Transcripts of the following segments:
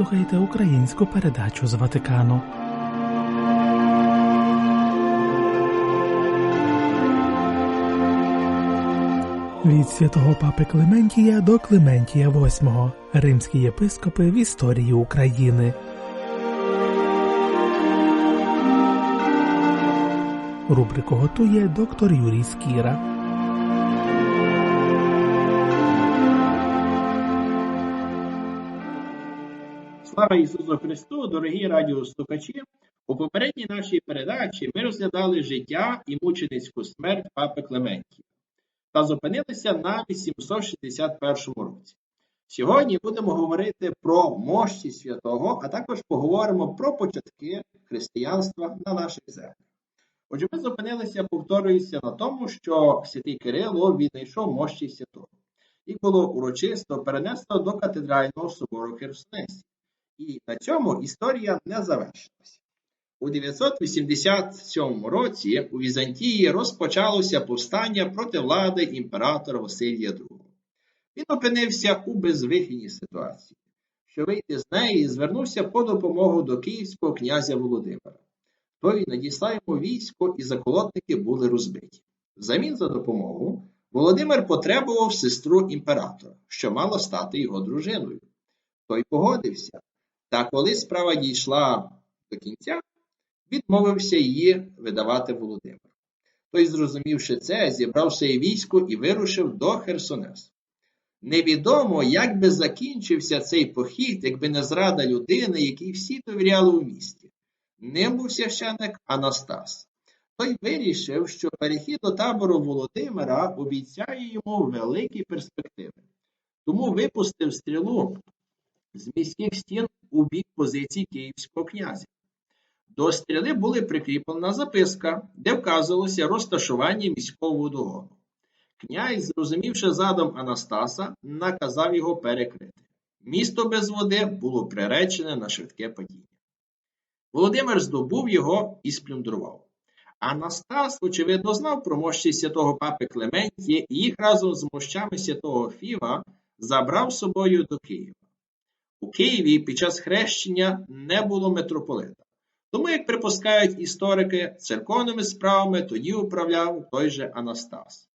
слухаєте українську передачу з Ватикану. Від святого папи Клементія до Клементія VIII. Римські єпископи в історії України. Рубрику готує доктор Юрій Скіра. Слава Ісусу Христу, дорогі радіослухачі! У попередній нашій передачі ми розглядали життя і мученицьку смерть папи Клементія та зупинилися на 861 році. Сьогодні будемо говорити про мощі святого, а також поговоримо про початки християнства на наших землях. Отже, ми зупинилися, повторююся, на тому, що святий Кирило віднайшов мощі святого. Їх було урочисто перенесено до катедрального собору Херсонесі. І на цьому історія не завершилася. У 987 році у Візантії розпочалося повстання проти влади імператора Василія II. Він опинився у безвихідній ситуації. Що вийти з неї, звернувся по допомогу до київського князя Володимира. Той надіслав йому військо, і заколотники були розбиті. Взамін за допомогу Володимир потребував сестру імператора, що мала стати його дружиною. Той погодився, та коли справа дійшла до кінця, відмовився її видавати Володимиру. Той, зрозумівши це, зібрав своє військо і вирушив до Херсонесу. Невідомо, як би закінчився цей похід, якби не зрада людини, якій всі довіряли у місті. Ним був священник Анастас. Той вирішив, що перехід до табору Володимира обіцяє йому великі перспективи. Тому випустив стрілу з міських стін у бік позицій київського князя. До стріли була прикріплена записка, де вказувалося розташування міського водогону. Князь, зрозумівши задум Анастаса, наказав його перекрити. Місто без води було приречене на швидке падіння. Володимир здобув його і сплюндрував. Анастас, очевидно, знав про мощі святого папи Клементія і їх разом з мощами святого Фіва забрав з собою до Києва. У Києві під час хрещення не було митрополита. Тому, як припускають історики, церковними справами тоді управляв той же Анастас.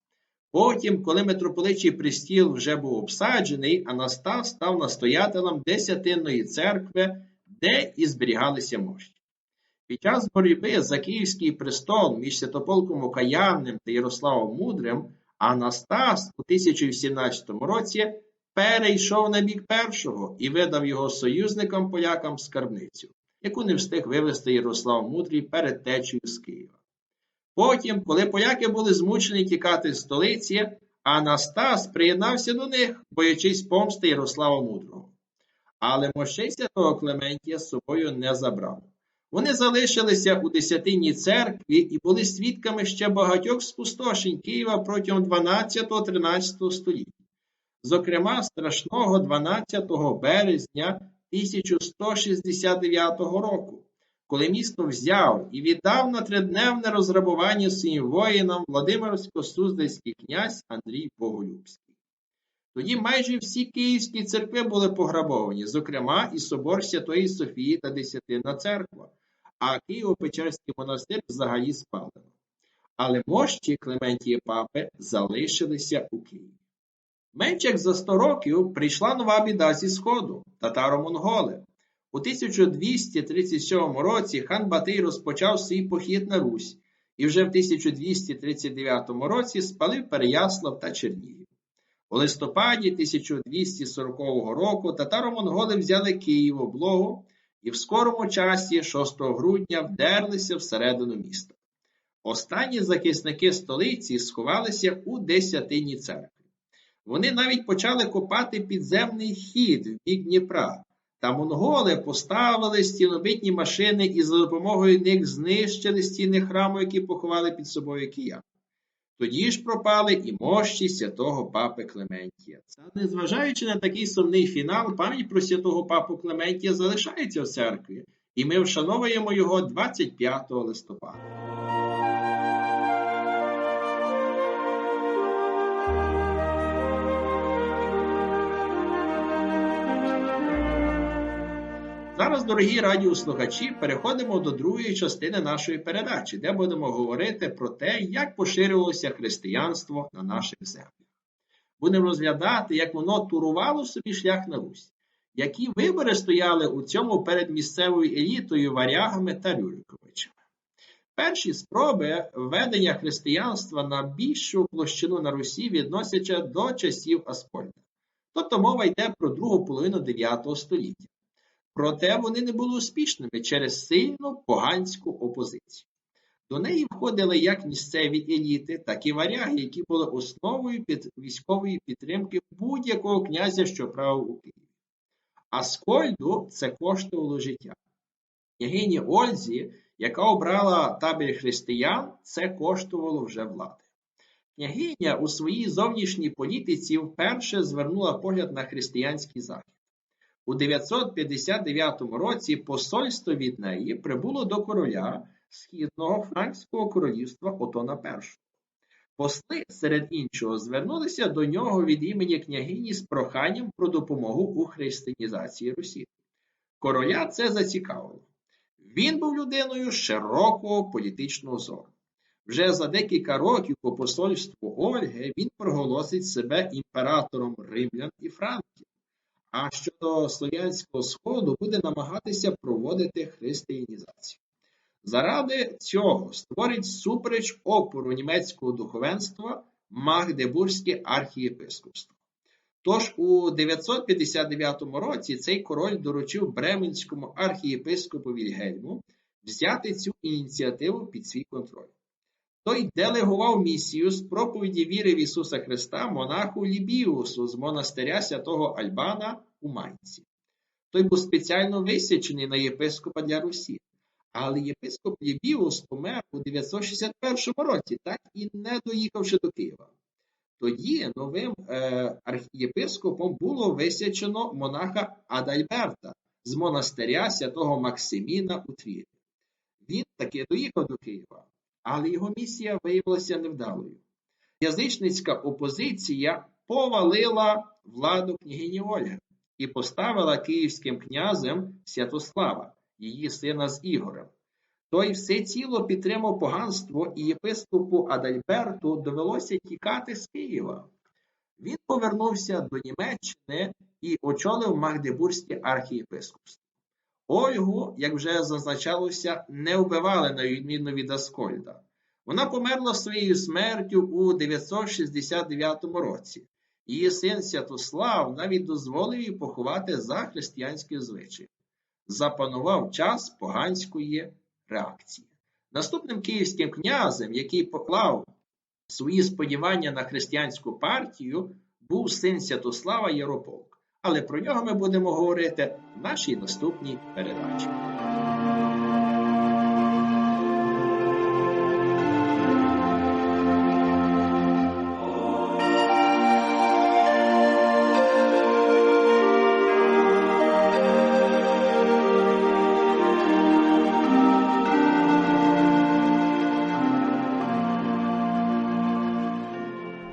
Потім, коли митрополичий пристіл вже був обсаджений, Анастас став настоятелем Десятинної церкви, де і зберігалися мощі. Під час боротьби за Київський престол між Святополком Окаянним та Ярославом Мудрим Анастас у 1017 році перейшов на бік першого і видав його союзникам полякам скарбницю, яку не встиг вивезти Ярослав Мудрий перед течею з Києва. Потім, коли поляки були змушені тікати з столиці, Анастас приєднався до них, боячись помсти Ярослава Мудрого. Але мощей святого Клементія з собою не забрав. Вони залишилися у Десятинній церкві і були свідками ще багатьох спустошень Києва протягом 12-13 століття зокрема страшного 12 березня 1169 року, коли місто взяв і віддав на тридневне розграбування своїм воїнам Владимирсько-Суздальський князь Андрій Боголюбський. Тоді майже всі київські церкви були пограбовані, зокрема і собор Святої Софії та Десятина церква, а Києво-Печерський монастир взагалі спалено. Але мощі Клементії Папи залишилися у Києві. Менш як за 100 років прийшла нова біда зі Сходу татаро-монголи. У 1237 році хан Батий розпочав свій похід на Русь і вже в 1239 році спалив Переяслав та Чернігів. У листопаді 1240 року татаро-монголи взяли Київ облогу і в скорому часі, 6 грудня, вдерлися всередину міста. Останні захисники столиці сховалися у Десятині церкви. Вони навіть почали копати підземний хід в бік Дніпра, та монголи поставили стінобитні машини і за допомогою них знищили стіни храму, які поховали під собою киян. Тоді ж пропали і мощі святого папи Клементія. Це, незважаючи на такий сумний фінал, пам'ять про святого папу Клементія залишається в церкві, і ми вшановуємо його 25 листопада. Зараз, дорогі радіослухачі, переходимо до другої частини нашої передачі, де будемо говорити про те, як поширювалося християнство на наших землях. Будемо розглядати, як воно турувало собі шлях на Русь, які вибори стояли у цьому перед місцевою елітою, варягами та Рюриковичами. Перші спроби введення християнства на більшу площину на Русі відносяться до часів Аскольда. Тобто мова йде про другу половину 9 століття. Проте вони не були успішними через сильну поганську опозицію. До неї входили як місцеві еліти, так і варяги, які були основою під військової підтримки будь-якого князя, що правив у Києві. Аскольду це коштувало життя. Княгині Ользі, яка обрала табір християн, це коштувало вже влади. Княгиня у своїй зовнішній політиці вперше звернула погляд на християнський захід. У 959 році посольство від неї прибуло до короля Східного Франкського королівства Отона І. Посли, серед іншого, звернулися до нього від імені княгині з проханням про допомогу у християнізації Русі. Короля це зацікавило. Він був людиною широкого політичного зору. Вже за декілька років по посольству Ольги він проголосить себе імператором римлян і франків а щодо Слов'янського Сходу буде намагатися проводити християнізацію. Заради цього створить супереч опору німецького духовенства Магдебурзьке архієпископство. Тож у 959 році цей король доручив Бременському архієпископу Вільгельму взяти цю ініціативу під свій контроль. Той делегував місію з проповіді віри в Ісуса Христа монаху Лібіусу з монастиря святого Альбана у Майнці. Той був спеціально висячений на єпископа для Русі, але єпископ Лібіус помер у 961 році, так і не доїхавши до Києва. Тоді новим е, архієпископом було висячено монаха Адальберта з монастиря святого Максиміна у Твірі. Він таки доїхав до Києва але його місія виявилася невдалою. Язичницька опозиція повалила владу княгині Ольги і поставила київським князем Святослава, її сина з Ігорем. Той все ціло підтримав поганство і єпископу Адальберту довелося тікати з Києва. Він повернувся до Німеччини і очолив Магдебурзьке архієпископство. Ольгу, як вже зазначалося, не вбивали на відміну від Аскольда. Вона померла своєю смертю у 969 році. Її син Святослав навіть дозволив її поховати за християнські звичаї. Запанував час поганської реакції. Наступним київським князем, який поклав свої сподівання на християнську партію, був син Святослава Єрополк але про нього ми будемо говорити в нашій наступній передачі.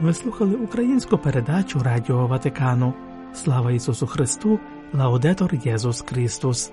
Ви слухали українську передачу Радіо Ватикану. Слава Ісусу Христу, Лаудетор Єсус Христос.